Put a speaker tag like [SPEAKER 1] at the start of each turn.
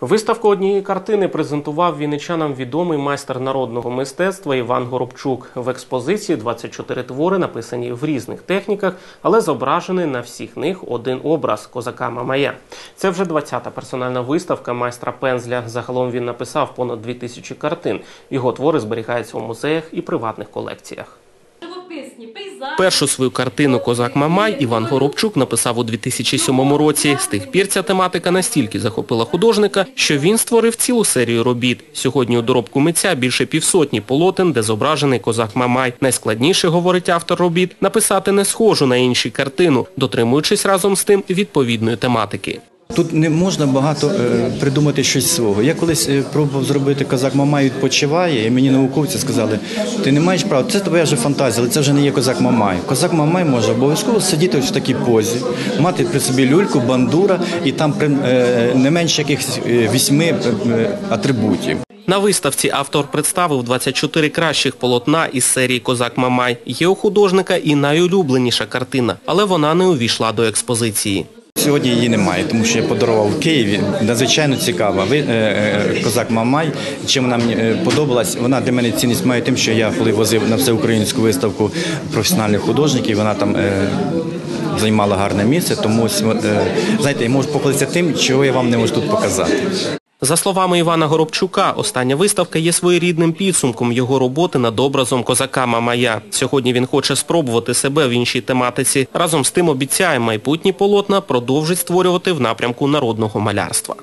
[SPEAKER 1] Виставку однієї картини презентував вінничанам відомий майстер народного мистецтва Іван Горобчук. В експозиції 24 твори, написані в різних техніках, але зображений на всіх них один образ козака Мамая. Це вже 20-та персональна виставка майстра пензля. Загалом він написав понад 2000 картин. Його твори зберігаються у музеях і приватних колекціях. Першу свою картину Козак Мамай Іван Горобчук написав у 2007 році. З тих пір ця тематика настільки захопила художника, що він створив цілу серію робіт. Сьогодні у доробку митця більше півсотні полотен, де зображений Козак Мамай. Найскладніше, говорить автор робіт, написати не схожу на інші картину, дотримуючись разом з тим відповідної тематики.
[SPEAKER 2] Тут не можна багато е, придумати щось свого. Я колись е, пробував зробити козак Мамай відпочиває, і мені науковці сказали, ти не маєш права, це твоя вже фантазія, але це вже не є козак Мамай. Козак Мамай може обов'язково сидіти в такій позі, мати при собі люльку, бандура і там е, не менше якихось вісьми атрибутів.
[SPEAKER 1] На виставці автор представив 24 кращих полотна із серії Козак Мамай. Є у художника і найулюбленіша картина, але вона не увійшла до експозиції.
[SPEAKER 2] Сьогодні її немає, тому що я подарував в Києві. Надзвичайно цікава. Ви, е, е, козак Мамай. Чим вона мені е, подобалась? Вона для мене цінність має тим, що я коли возив на всеукраїнську виставку професіональних художників, вона там. Займала гарне місце, тому знаєте, я можу похвалитися тим, чого я вам не можу тут показати.
[SPEAKER 1] За словами Івана Горобчука, остання виставка є своєрідним підсумком його роботи над образом козака Мамая. Сьогодні він хоче спробувати себе в іншій тематиці. Разом з тим обіцяє майбутні полотна продовжить створювати в напрямку народного малярства.